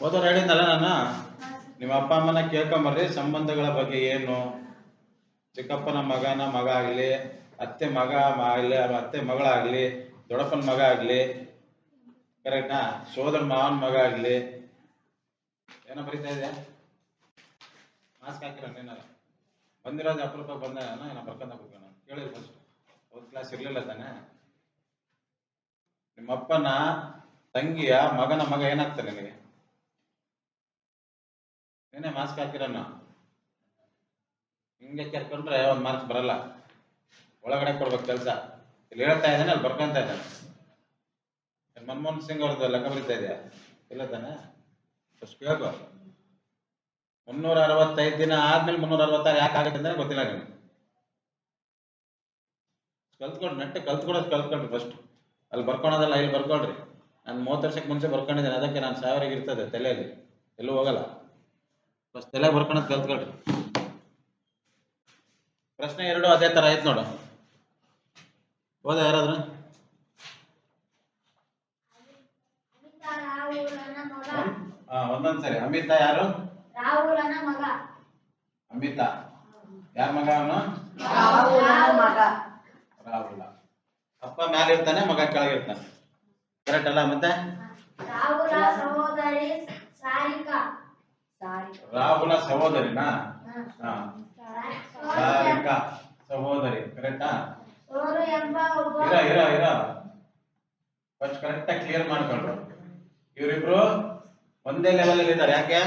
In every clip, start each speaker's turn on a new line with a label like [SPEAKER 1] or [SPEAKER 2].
[SPEAKER 1] ಹೋದವ್ರು ಹೇಳಿದ್ನಲ್ಲ ನಾನು, ನಿಮ್ಮ ಅಪ್ಪ ಅಮ್ಮನ ಕೇಳ್ಕೊಂಬರ್ರಿ, ಸಂಬಂಧಗಳ ಬಗ್ಗೆ ಏನು? ಚಿಕ್ಕಪ್ಪನ ಮಗನ ಮಗ ಆಗಲಿ, ಅತ್ತೆ ಮಗ ಆಗಲಿ ಅತ್ತೆ ಮಗಳಾಗಲಿ ದೊಡ್ಡಪ್ಪನ ಮಗ ಆಗಲಿ ಕರೆಕ್ಟ್ನಾ ಸೋದರ ಮಾವನ ಮಗ ಆಗಲಿ, ಏನೋ ಬರೀತಾ ಇದೆ ಮಾಸ್ಕ್ ಹಾಕಿರೋಣ ಏನಾರ ಬಂದಿರೋದು ಅಪರೂಪ ಬಂದ ಏನೋ ಬರ್ಕೊಂಡ ಹೋಗೋಣ ಕೇಳಿದ್ರು ಫಸ್ಟ್ ಒಂದು ಕ್ಲಾಸ್ ಇರಲಿಲ್ಲ ತಾನೆ? ನಿಮ್ಮ ಅಪ್ಪನ ತಂಗಿಯ ಮಗನ ಮಗ ಏನಾಗ್ತಾನೆ ನಿನಗೆ? ಏನೇ ಮಾಸ್ಕ್ ಹಾಕಿರನ್ನ ಹಿಂಗೆ ಕೆರ್ಕೊಂಡ್ರೆ ಒಂದು ಮಾರ್ಕ್ಸ್ ಬರಲ್ಲ. ಒಳಗಡೆ ಕೊಡ್ಬೇಕು ಕೆಲಸ. ಇಲ್ಲಿ ಹೇಳ್ತಾ ಇದ್ದಾನೆ, ಅಲ್ಲಿ ಬರ್ಕೊಂತ ಇದ್ದಾನೆ. ಮನಮೋಹನ್ ಸಿಂಗ್ ಅವ್ರದ್ದು ಲೆಕ್ಕ ಬರೀತಾ ಇದೆಯಾ? ಇಲ್ಲ ತಾನೆ? ಫಸ್ಟ್ ಕೇಳ್ಕೊ. ಮುನ್ನೂರ ಅರವತ್ತೈದು ದಿನ ಆದ್ಮೇಲೆ ಮುನ್ನೂರ ಅರವತ್ತಾರು ಯಾಕೆ ಆಗುತ್ತೆ ಅಂದ್ರೆ ಗೊತ್ತಿಲ್ಲ ನಿಮ್ಗೆ. ಕಲ್ತ್ಕೊಂಡು ನೆಟ್ಟೆ ಕಲ್ತ್ಕೊಡೋದು ಕಲ್ತ್ಕೊಳ್ರಿ ಫಸ್ಟ್ ಅಲ್ಲಿ ಬರ್ಕೊಳೋದಲ್ಲ, ಇಲ್ಲಿ ಬರ್ಕೊಳ್ರಿ. ನಾನು ಮೂವತ್ತು ವರ್ಷಕ್ಕೆ ಮುಂಚೆ ಬರ್ಕೊಂಡಿದ್ದೇನೆ, ಅದಕ್ಕೆ ನಾನು ಸಾವಿರಿಗೆ ಇರ್ತದೆ ತಲೆಯಲ್ಲಿ. ಎಲ್ಲೂ ಹೋಗಲ್ಲ. ಫಸ್ಟ್ ತಲೆ ಬರ್ಕೊಳದ್ ಕಲ್ತ್ಕೊಳ್ರಿ. ಪ್ರಶ್ನೆ ಎರಡು ಅದೇ ತರ ಆಯ್ತು ನೋಡು. ಹೋದ ಯಾರಾದ್ರು? ಒಂದೊಂದ್ಸರಿ ಅಮಿತಾ ಯಾರು? ಅಮಿತ. ಯಾರ ಮಗ ಅವನು? ರಾಹುಲ. ಅಪ್ಪ ಮ್ಯಾಲ ಇರ್ತಾನೆ ಮಗ ಕೆಳಗಿರ್ತಾನೆ ಕರೆಕ್ಟ್ ಅಲ್ಲ ಮತ್ತೆ?
[SPEAKER 2] ರಾಹುಲ ಸಹೋದರಿ ಸಾರಿಕಾ.
[SPEAKER 3] ಸಾರಿ
[SPEAKER 1] ರಾಹುಲ ಸಹೋದರಿನಾ? ಸಾರಿಕಾ ಸಹೋದರಿ, ಕರೆಕ್ಟಾ? ಇರ ಇರ ಫಸ್ಟ್ ಕರೆಕ್ಟ್ ಕ್ಲಿಯರ್ ಮಾಡ್ಕೊಳ್ರು. ಇವರಿಬ್ರು ಒಂದೇ ಲೆವೆಲ್ ಅಲ್ಲಿ ಇದ್ದಾರೆ. ಯಾಕೆ?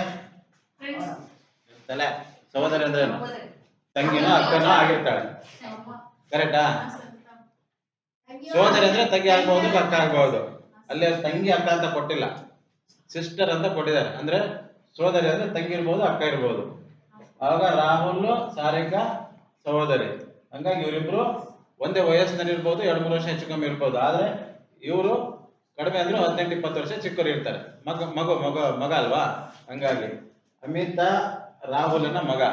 [SPEAKER 1] ತಲೆ, ಸಹೋದರಿ ಅಂದ್ರೆ ತಂಗಿನ, ಅಕ್ಕನೋ ಆಗಿರ್ತಾಳೆ ಕರೆಕ್ಟಾ? ಸಹೋದರಿ ಅಂದ್ರೆ ತಂಗಿ ಆಗ್ಬಹುದು, ಅಕ್ಕ ಆಗ್ಬಹುದು. ಅಲ್ಲಿ ತಂಗಿ ಅಕ್ಕ ಅಂತ ಕೊಟ್ಟಿಲ್ಲ. ಸಿಸ್ಟರ್ ಅಂತ ಕೊಟ್ಟಿದ್ದಾರೆ. ಅಂದ್ರೆ ಸೋದರಿ ಅಂದ್ರೆ ತಂಗಿ ಇರ್ಬೋದು, ಅಕ್ಕ ಇರ್ಬೋದು. ಆವಾಗ ರಾಹುಲ್, ಸಾರಿಕಾ, ಸಹೋದರಿ. ಹಂಗಾಗಿ ಇವರಿಬ್ರು ಒಂದೇ ವಯಸ್ಸಿನಲ್ಲಿ ಇರ್ಬೋದು, ಎರಡು, ಮೂರು ವರ್ಷ ಹೆಚ್ಚು ಕಮ್ಮಿ ಇರ್ಬೋದು. ಆದ್ರೆ ಇವರು ಕಡಿಮೆ ಅಂದ್ರೆ ಹದಿನೆಂಟು, ಇಪ್ಪತ್ತು ವರ್ಷ ಚಿಕ್ಕವರು ಇರ್ತಾರೆ. ಮಗ, ಮಗು, ಮಗ ಮಗ ಅಲ್ವಾ? ಹಂಗಾಗಿ ಅಮಿತಾ ರಾಹುಲನ ಮಗ.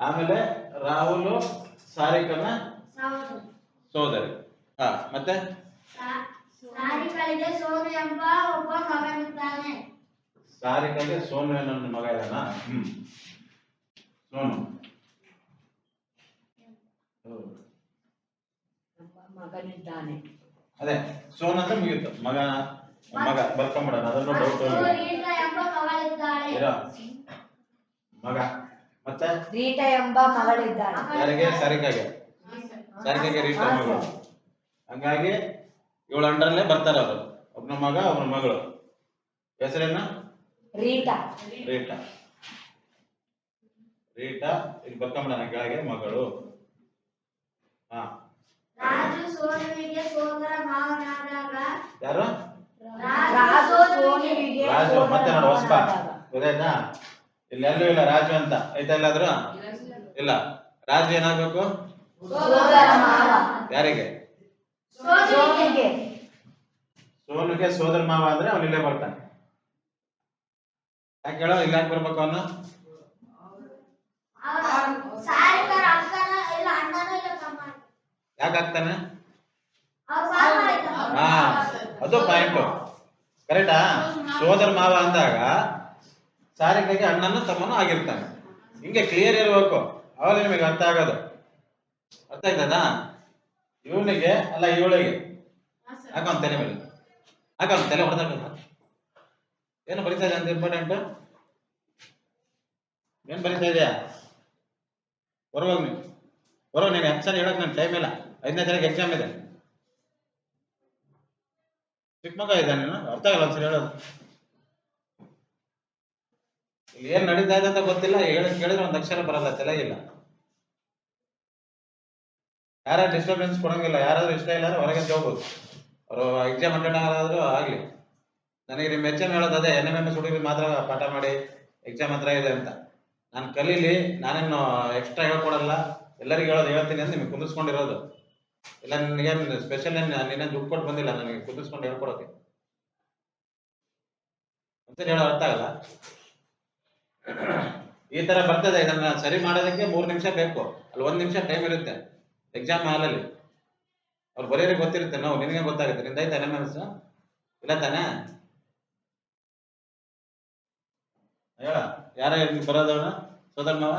[SPEAKER 1] ಆಮೇಲೆ ರಾಹುಲ್, ಸಾರಿಕನ
[SPEAKER 2] ಸಹೋದರಿ
[SPEAKER 1] ಹಾ, ಮತ್ತೆ?
[SPEAKER 2] ಸೋನು ಎಂಬ ಒಬ್ಬ ಮಗನಿದ್ದಾನೆ.
[SPEAKER 1] ಸಾರಿಕಾಗೆ ಸೋನು ನನ್ನ ಮಗ ಇದನ್ನ ಹ್ಮ್. ಸೋನು.
[SPEAKER 3] ಮಗನಿದ್ದಾನೆ.
[SPEAKER 1] ಅದೇ ಸೋನ್ ಅಂದ್ರೆ ಮುಗಿಯುತ್ತ ಮಗ ಮಗ ಬರ್ಕೊಂಬಿಡೋಣ. ಅದನ್ನು ಡೌಟ್ ಮಗ. ಮತ್ತೆ?
[SPEAKER 3] ರೀಟ ಎಂಬ ಮಗಳಿದ್ದಾಳೆ.
[SPEAKER 1] ಯಾರಿಗೆ? ಸಾರಿಕಾಗೆ. ಸಾರಿಕಾಗೆ ರೀಟ ಮಗಳು. ಹಂಗಾಗಿ ಇವಳು ಅಂಡರಲ್ಲೇ ಬರ್ತಾರೆ ಅವರು ಒಬ್ನ ಮಗ ಒಬ್ನ ಮಗಳು. ಹೆಸರೇನು?
[SPEAKER 3] ರೀಟ.
[SPEAKER 1] ರೀಟಾ. ರೀಟಾ ಇಲ್ಲಿ ಬರ್ಕೊಂಬಿಡೋಣ ಕೆಳಗೆ ಮಗಳು. ಹಾ.
[SPEAKER 2] ರಾಜು ಸೋನುವಿಗೆ ಸೋದರ ಮಾವನಾದಾಗ.
[SPEAKER 1] ಯಾರು?
[SPEAKER 3] ರಾಜು ಸೋನುವಿಗೆ
[SPEAKER 1] ರಾಜು ಮತ್ತೆ ನೋಡಿ
[SPEAKER 3] ಹೊಸಪ.
[SPEAKER 1] ಗೊತ್ತಾಯ್ತಾ? ಇಲ್ಲಿ ಎಲ್ಲೂ ಇಲ್ಲ ರಾಜು ಅಂತ. ಐತ ಎಲ್ಲಾದ್ರು? ಇಲ್ಲ. ರಾಜು ಏನಾಗಬೇಕು?
[SPEAKER 3] ಸೋದರ ಮಾವ.
[SPEAKER 1] ಯಾರಿಗೆ?
[SPEAKER 3] ಸೋನಿಗೆ
[SPEAKER 1] ಸೋದರ ಮಾವ ಅಂದ್ರೆ ಅವನಿಲ್ಲೇ ಇಲ್ಲೇ ಬರ್ತಾನೆ. ಯಾಕೆ ಹೇಳೋ ಇಲ್ಲ ಯಾಕೆ ಬರ್ಬೇಕು ಅವನು?
[SPEAKER 2] ಯಾಕಾಗ್ತಾನೆ.
[SPEAKER 1] ಹಾ, ಅದು ಪಾಯಿಂಟ್ ಕರೆಕ್ಟಾ ಸೋದರ ಮಾವ ಅಂದಾಗ ಸಾರಿಕೆಗೆ ಅಣ್ಣನ ತಮ್ಮನು ಆಗಿರ್ತಾನೆ. ಹಿಂಗೆ ಕ್ಲಿಯರ್ ಇರಬೇಕು. ಅವಾಗ ನಿಮಗೆ ಅರ್ಥ ಆಗೋದು. ಅರ್ಥ ಆಯ್ತದಾ? ಇವನಿಗೆ, ಅಲ್ಲ ಇವಳಿಗೆ. ಹಾಕೊಂಡ್ ತಲೆ ಮೇಲೆ. ಹಾಕೊಂಡ್ ತಲೆ ಹೊಡೆದಾಗ ಏನು ಬರಿತಾ ಇದೆ ಅಂತ ಇಂಪಾರ್ಟೆಂಟ್ ಏನು ಬರಿತಾ ಇದೆಯಾ? ಹೊರವಾಗ ನೀನು. ಹೊರಗೆ ನೀನು ಎಕ್ಸಾಮ್ ಹೇಳಕ್ ನನ್ನ ಟೈಮ್ ಇಲ್ಲ. ಐದನೇ ತಾರೀಕು ಎಕ್ಸಾಮ್ ಇದೆ. ಚಿಕ್ಕ ಮಗ ಇದೆ ನೀನು? ಅರ್ಥ ಆಗಲ್ಲ ಒಂದ್ಸರಿ ಹೇಳೋದು. ಏನ್ ನಡೀತಾ ಇದೆ ಅಂತ ಗೊತ್ತಿಲ್ಲ. ಹೇಳಿ, ಕೇಳಿದ್ರೆ ಒಂದ್ ಅಕ್ಷರ ಬರಲ್ಲ ಇಲ್ಲ ಯಾರ ಡಿಸ್ಟರ್ಬೆನ್ಸ್ ಕೊಡಂಗಿಲ್ಲ. ಯಾರಾದ್ರೂ ಇಷ್ಟ ಇಲ್ಲ ಅಂದ್ರೆ ಹೊರಗೆ ಹೋಗ್ಬೋದು. ಅವರು ಎಕ್ಸಾಮ್ ಅಟೆಂಡ್ ಆದ್ರೂ ಆಗ್ಲಿ. ನನಗೆ ನಿಮ್ಮ ಎಚ್ ಹೇಳೋದು ಅದೇ ಎನ್ ಎಂ ಎಂ ಎಸ್ ಹುಡುಗರಿಗೆ ಮಾತ್ರ ಪಾಠ ಮಾಡಿ ಎಕ್ಸಾಮ್ ಹತ್ರ ಇದೆ ಅಂತ. ನಾನು ಕಲೀಲಿ ನಾನೇನು ಎಕ್ಸ್ಟ್ರಾ ಹೇಳ್ಕೊಡಲ್ಲ. ಎಲ್ಲರಿಗೂ ಹೇಳೋದು ಹೇಳ್ತೀನಿ ಅಂತ ನಿಮಗೆ ಕುಂದಿಸ್ಕೊಂಡಿರೋದು ಇಲ್ಲ, ನಿನಗೇನು ಸ್ಪೆಷಲ್ ಏನು, ನಿನ್ನೆ ದುಡ್ಡು ಕೊಟ್ಟು ಬಂದಿಲ್ಲ, ನನಗೆ ಕುಂದಿಸ್ಕೊಂಡು ಹೇಳ್ಕೊಡೋಕೆ. ಅಂತ ಹೇಳೋ ಅರ್ಥ ಆಗಲ್ಲ. ಈ ತರ ಬರ್ತದೆ, ಇದನ್ನ ಸರಿ ಮಾಡೋದಕ್ಕೆ ಮೂರು ನಿಮಿಷ ಬೇಕು. ಅಲ್ಲಿ ಒಂದು ನಿಮಿಷ ಟೈಮ್ ಇರುತ್ತೆ ಎಕ್ಸಾಮ್ ಹಾಲಲ್ಲಿ. ಅವ್ರು ಬರೆಯೋರಿಗೆ ಗೊತ್ತಿರುತ್ತೆ ನಾವು ನಿನಗೆ ಗೊತ್ತಾಗುತ್ತೆ? ನಿಂದ ಎಂ ಎನ್ ಇಲ್ಲ ತಾನೇ? ಹೇಳ ಯಾರ ಬರೋದವನ ಸೋದರ ಮಾವ?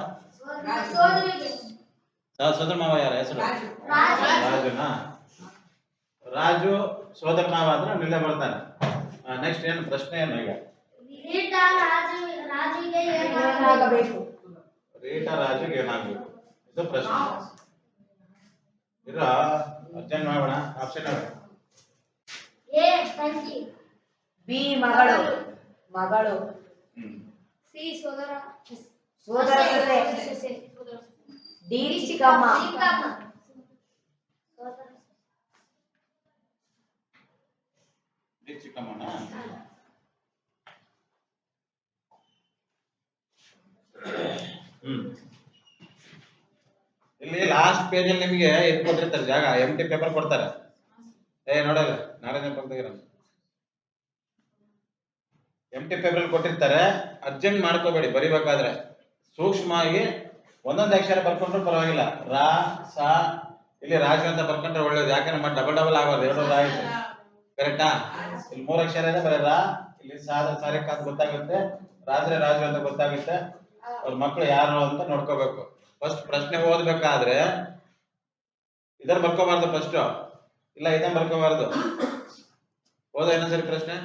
[SPEAKER 1] ಸೋದರ ಮಾವ ಯಾರ ಹೆಸರು?
[SPEAKER 2] ರಾಜು
[SPEAKER 1] ರಾಜುನಾ? ರಾಜು ಸೋದರ ಮಾವ ಅಂದ್ರೆ ನಿಲ್ಲೇ ಬರ್ತಾನೆ ನೆಕ್ಸ್ಟ್ ಏನು ಪ್ರಶ್ನೆ ಏನು ಈಗ?
[SPEAKER 2] ರೀಟಾ ರಾಜು ರಾಜುಗೆ ಏನಾಗಬೇಕು?
[SPEAKER 1] ಇದು ಪ್ರಶ್ನೆ. ಇರೋ ಅರ್ಜೆಂಟ್ ಮಾಡೋಣ. ಆಪ್ಷನ್
[SPEAKER 3] ಬಿ ಮಗಳು. ಮಗಳು.
[SPEAKER 1] ಹ್ಮ್.
[SPEAKER 2] ಸಿ ಸೋದರ
[SPEAKER 3] ಸೋದರ ಡಿ ಚಿಕ್ಕಮ್ಮ.
[SPEAKER 1] ಡಿ ಚಿಕ್ಕಮ್ಮನ. ಇಲ್ಲಿ ಲಾಸ್ಟ್ ಪೇಜ್ ಅಲ್ಲಿ ನಿಮಗೆ ಇದು ಕೊಟ್ಟಿರ್ತಾರೆ ಜಾಗ ಎಂ ಟಿ ಪೇಪರ್ ಕೊಡ್ತಾರೆ. ಏ ನೋಡಲ್ಲ ನಾಳೆ ತೆಗಿರ ಎಂ ಟಿ ಪೇಪರ್ ಕೊಟ್ಟಿರ್ತಾರೆ ಅರ್ಜೆಂಟ್ ಮಾಡ್ಕೋಬೇಡಿ, ಬರಿಬೇಕಾದ್ರೆ. ಸೂಕ್ಷ್ಮವಾಗಿ ಒಂದೊಂದು ಅಕ್ಷರ ಬರ್ಕೊಂಡ್ರು ಪರವಾಗಿಲ್ಲ. ರಾ, ಸಾ, ಇಲ್ಲಿ ರಾಜು ಅಂತ ಬರ್ಕೊಂಡ್ರೆ ಒಳ್ಳೇದು. ಯಾಕಂದ್ರೆ ಮತ್ತೆ ಡಬಲ್ ಡಬಲ್ ಆಗೋದು ಎರಡು ಆಯ್ತು. ಕರೆಕ್ಟಾ ಇಲ್ಲಿ ಮೂರು ಅಕ್ಷರ ಇದೆ, ಬರೀ ರಾ, ಇಲ್ಲಿ ಸಾದ ಸಾರಿಕ ಅಂತ ಗೊತ್ತಾಗುತ್ತೆ. ರಾತ್ರಿ ರಾಜು ಅಂತ ಗೊತ್ತಾಗುತ್ತೆ. ಅವ್ರ ಮಕ್ಕಳು ಯಾರು ಅಂತ ನೋಡ್ಕೋಬೇಕು. ಫಸ್ಟ್ ಪ್ರಶ್ನೆ ಓದ್ಬೇಕಾದ್ರೆ ಇದರ ಬರ್ಕೋಬಾರ್ದು ಫಸ್ಟ್ ಇಲ್ಲ, ಇದನ್ನ ಬರ್ಕೋಬಾರ್ದು. ಓದ ಇನ್ನೊಂದ್ಸರಿ ಪ್ರಶ್ನೆ?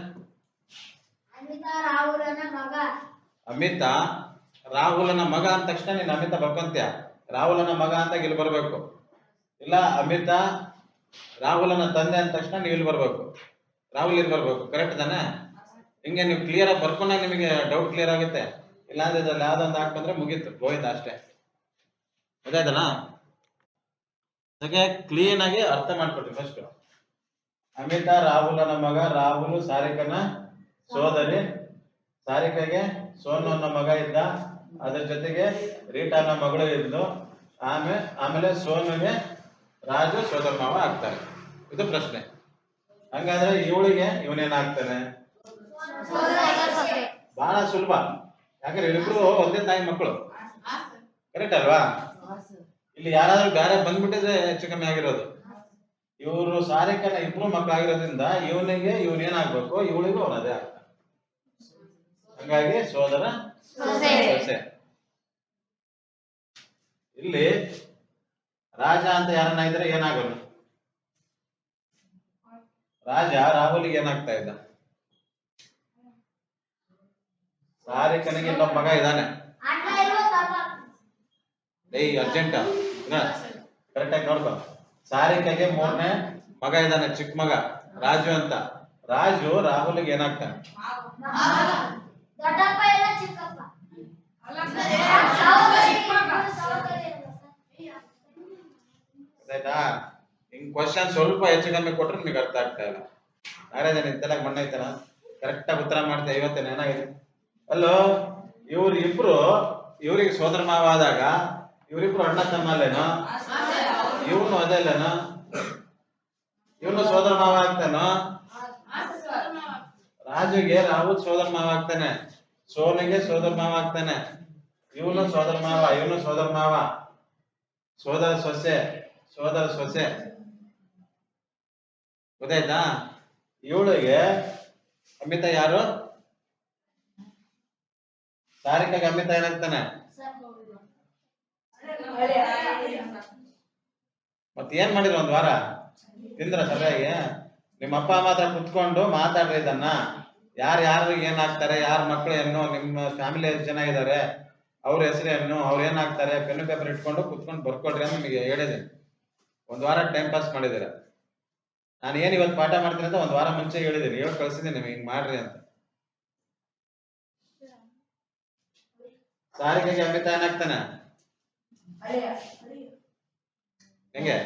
[SPEAKER 2] ಅಮಿತಾ ರಾಹುಲನ ಮಗ.
[SPEAKER 1] ಅಂದ ತಕ್ಷಣ ನೀನು ಅಮಿತ ಬರ್ಕೊಂತೀಯ ರಾಹುಲನ ಮಗ ಅಂತ ಇಲ್ಲಿ ಬರ್ಬೇಕು. ಇಲ್ಲ, ಅಮಿತ ರಾಹುಲನ ತಂದೆ ಅಂದ ತಕ್ಷಣ ನೀವು ಇಲ್ಲಿ ಬರ್ಬೇಕು. ರಾಹುಲ್ ಇಲ್ಲಿ ಬರ್ಬೇಕು ಕರೆಕ್ಟ್ ತಾನೆ? ಹಿಂಗೆ ನೀವು ಕ್ಲಿಯರ್ ಆಗಿ ಬರ್ಕೊಂಡಾಗ ನಿಮಗೆ ಡೌಟ್ ಕ್ಲಿಯರ್ ಆಗುತ್ತೆ. ಇಲ್ಲಾಂದ್ರೆ ಇದ್ರಲ್ಲಿ ಯಾವ್ದೊಂದು ಹಾಕ್ಬಂದ್ರೆ ಮುಗೀತು, ಹೋಯ್ತು ಅಷ್ಟೇ. ಗೊತ್ತಾಯ್ತಲ್ಲ ಅದಕ್ಕೆ ಕ್ಲೀನ್ ಆಗಿ ಅರ್ಥ ಮಾಡ್ಕೊಡ್ರಿ ಫಸ್ಟ್ ಅಮಿತ, ರಾಹುಲನ ಮಗ, ರಾಹುಲ್, ಸಾರಿಕನ ಸೋದರಿ, ಸಾರಿಕೆಗೆ ಸೋನು ಅನ್ನೋ ಮಗ ಇದ್ದ. ಅದ್ರ ಜೊತೆಗೆ ರೀಟಾ ಅನ್ನೋ ಮಗಳು ಇದ್ದು ಆಮೇಲೆ ಆಮೇಲೆ ಸೋನುಗೆ ರಾಜು ಸೋದರ ಮಾವ ಆಗ್ತಾರೆ. ಇದು ಪ್ರಶ್ನೆ. ಹಂಗಾದ್ರೆ ಇವಳಿಗೆ ಇವನೇನಾಗ್ತಾನೆ? ಬಹಳ ಸುಲಭ. ಯಾಕಂದ್ರೆ ಇಬ್ರು ಒಂದೇ ತಾಯಿ ಮಕ್ಕಳು. ಕರೆಕ್ಟ್ ಅಲ್ವಾ? ಇಲ್ಲಿ ಯಾರಾದ್ರೂ ಬೇರೆ ಬಂದ್ಬಿಟ್ಟಿದ್ರೆ ಹೆಚ್ಚು ಕಮ್ಮಿ ಆಗಿರೋದು. ಇವರು ಸಾರಿಕನ ಇಬ್ರು ಮಕ್ಕಳಾಗಿರೋದ್ರಿಂದ ಇವನಿಗೆ ಇವನೇನಾಗ್ಬೇಕು? ಇವಳಿಗೂ ಅವನದೇ ಆಗ್ತಾನೆ ಹಂಗಾಗಿ ಸೋದರ
[SPEAKER 2] ಸೊಸೆ.
[SPEAKER 1] ಇಲ್ಲಿ ರಾಜ ಅಂತ ಯಾರನ್ನ ಇದ್ರೆ ಏನಾಗಲ್ಲ ರಾಜ ರಾಹುಲ್ಗೆ ಏನಾಗ್ತಾ ಇದ್ದ? ಸಾರಿಕನಿಗೆ ಇಲ್ಲ ಮಗ ಇದ್ದಾನೆ. ಏಯ್ ಅರ್ಜೆಂಟ್ ಕರೆಕ್ಟ್ ಆಗಿ ನೋಡ್ಕೊ. ಸಾರಿಕಗೆ ಮೂರನೇ ಮಗ ಇದ್ದಾನೆ ಚಿಕ್ಕ ಮಗ. ರಾಜು ಅಂತ. ರಾಜು ರಾಹುಲ್ಗೆ ಏನಾಗ್ತಾನೆ?
[SPEAKER 2] ದೊಡ್ಡಪ್ಪ ಇಲ್ಲ ಚಿಕ್ಕಪ್ಪ?
[SPEAKER 1] ಆಯ್ತಾ ಹಿಂಗ್ ಕ್ವಶನ್ ಸ್ವಲ್ಪ ಹೆಚ್ಚು ಕಮ್ಮಿ ಕೊಟ್ರೆ ನಿಮಗೆ ಅರ್ಥ ಆಗ್ತಾ ಇಲ್ಲ. ನಾಳೆ ನಿನ್ ತಲೆಗೆ ಮಣ್ಣ ಐತನ? ಕರೆಕ್ಟ್ ಆಗಿ ಉತ್ತರ ಮಾಡ್ತಾ ಇವತ್ತೇನೆ ಏನಾಗಿದೆ ಅಲ್ಲೋ ಇವ್ರು ಇಬ್ರು ಇವ್ರಿಗೆ ಸೋದರ ಮಾವ ಆದಾಗ ಇವ್ರಿಬ್ರು ಅಣ್ಣ ತಮ್ಮ ಅಲ್ಲೇನೋ? ಇವನು ಅಲ್ಲೇನೋ? ಇವನು ಸೋದರ ಮಾವ ಆಗ್ತಾನೋ? ರಾಜುಗೆ ರಾಹು ಸೋದರ ಮಾವ ಆಗ್ತಾನೆ. ಸೋನಿಗೆ ಸೋದರ ಮಾವ ಆಗ್ತಾನೆ. ಇವನು ಸೋದರ ಮಾವ, ಇವನು ಸೋದರ ಮಾವ. ಸೋದರ ಸೊಸೆ ಸೋದರ ಸೊಸೆ. ಗೊತ್ತಾಯ್ತಾ? ಇವಳಿಗೆ ಅಮಿತ ಯಾರು? ಸಾರಿಕಾಗೆ ಅಮಿತ ಏನಾಗ್ತಾನೆ? ಮತ್ ಏನ್ ಮಾಡಿದ್ರು ಒಂದ್ ವಾರ? ತಿಂದ್ರ ಸರಿಯಾಗಿ ನಿಮ್ಮ ಅಪ್ಪ ಮಾತ್ರ ಕುತ್ಕೊಂಡು ಮಾತಾಡ್ರಿ ಇದನ್ನ. ಯಾರು ಯಾರಿಗೆ ಏನಾಗ್ತಾರೆ ಯಾರ ಮಕ್ಕಳು ಏನು ನಿಮ್ಮ ಫ್ಯಾಮಿಲಿ ಎಷ್ಟು ಜನ ಇದ್ದಾರೆ ಅವ್ರ ಹೆಸರೇನು ಅವ್ರು ಏನಾಗ್ತಾರೆ ಪೆನ್ ಪೇಪರ್ ಇಟ್ಕೊಂಡು ಕುತ್ಕೊಂಡು ಬರ್ಕೊಡ್ರಿ ಅಂತ ನಿಮಗೆ ಹೇಳಿದ್ದೀನಿ. ಒಂದ್ ವಾರ ಟೈಮ್ ಪಾಸ್ ಮಾಡಿದ್ದೀರ? ನಾನು ಏನ್ ಇವತ್ತು ಪಾಠ ಮಾಡ್ತೀನಿ ಅಂತ ಒಂದ್ ವಾರ ಮುಂಚೆ ಹೇಳಿದ್ದೀನಿ. ಹೇಳಿ ಕಳ್ಸಿದ್ದೀನಿ ನಿಮಗೆ ಹಿಂಗ್ ಮಾಡ್ರಿ ಅಂತ. ಸಾರಿಗೆಗೆ ಅಮಿತ ಏನಾಗ್ತಾನೆ ಹೆಂಗೆ?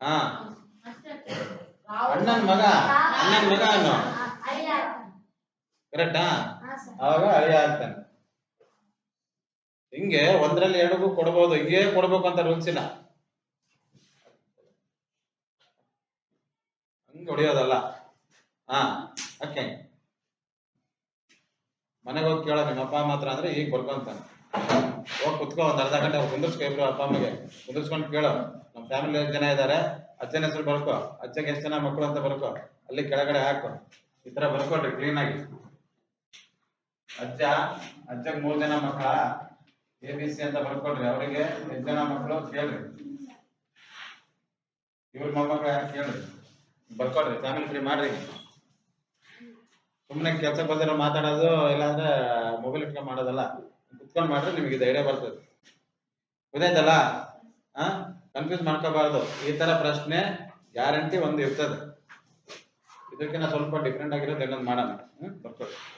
[SPEAKER 1] ಹಾ. ಅಣ್ಣನ ಮಗ. ಅಣ್ಣನ ಮಗ ಅವನು ಕರೆಕ್ಟಾ? ಅವಾಗ ಅಳಿಯ ಆಗ್ತಾನೆ ಹಿಂಗೆ ಒಂದ್ರಲ್ಲಿ ಎರಡಕ್ಕೂ ಕೊಡ್ಬೋದು. ಹಿಂಗೆ ಕೊಡ್ಬೇಕು ಅಂತ ರೂಲ್ಸ್ ಇಲ್ಲ. ಹಂಗೆ ಹೊಡಿಯೋದಲ್ಲ. ಹಾ ಓಕೆ. ಮನೆಗೆ ಹೋಗಿ ಕೇಳೋ ನಿಮ್ಮ ಅಪ್ಪ ಮಾತ್ರ ಅಂದ್ರೆ ಈಗ ಬರ್ಕೊಂತಾನೆ. ಹೋಗಿ ಕುತ್ಕೋ ಒಂದ್ ಅರ್ಧ ಗಂಟೆ ಕುಂದಿರ್ಸ್ಕೊ ಇಬ್ರು ಅಪ್ಪ ಅಮ್ಮಗೆ. ಕುಂದಿರ್ಸ್ಕೊಂಡು ಕೇಳು. ಫ್ಯಾಮಿಲಿ ಜನ ಇದ್ದಾರೆ ಅಜ್ಜನ ಹೆಸರು ಬರ್ಕೊ. ಅಜ್ಜಗೆ ಎಷ್ಟು ಜನ ಮಕ್ಕಳು ಅಂತ ಬರ್ಕೊ. ಅಲ್ಲಿ ಕೆಳಗಡೆ ಹಾಕು. ಈ ತರ ಬರ್ಕೊಡ್ರಿ ಕ್ಲೀನ್ ಆಗಿ. ಅಜ್ಜ, ಅಜ್ಜಗ್ ಮೂರ್ ಜನ ಮಕ್ಕಳ ಎ ಬಿ ಸಿ ಅಂತ ಬರ್ಕೊಡ್ರಿ. ಅವರಿಗೆ ಎಷ್ಟು ಜನ ಮಕ್ಕಳು ಕೇಳ್ರಿ. ಇವ್ರ ಮೊಮ್ಮಕ್ಕಳು ಯಾರು ಕೇಳ್ರಿ. ಬರ್ಕೊಡ್ರಿ. ಫ್ಯಾಮಿಲಿ ಫ್ರೀ ಮಾಡ್ರಿ. ಸುಮ್ನೆ ಕೆಲ್ಸ ಬಂದಿರೋ ಮಾತಾಡೋದು, ಇಲ್ಲಾಂದ್ರೆ ಮೊಬೈಲ್ ಇಟ್ಕೊಂಡ್ ಮಾಡೋದಲ್ಲ. ಕುತ್ಕೊಂಡ್ ಮಾಡ್ರಿ, ನಿಮಗೆ ಧೈರ್ಯ ಬರ್ತದೆ. ಗೊತ್ತಾಯ್ತಲ್ಲ? ಹಾ ಕನ್ಫ್ಯೂಸ್ ಮಾಡ್ಕೋಬಾರ್ದು. ಈ ತರ ಪ್ರಶ್ನೆ ಗ್ಯಾರಂಟಿ ಒಂದು ಇರ್ತದೆ. ಇದಕ್ಕಿಂತ ಸ್ವಲ್ಪ ಡಿಫ್ರೆಂಟ್ ಆಗಿರೋದು ಮಾಡೋಣ. ಬರ್ಕೊಡಿ.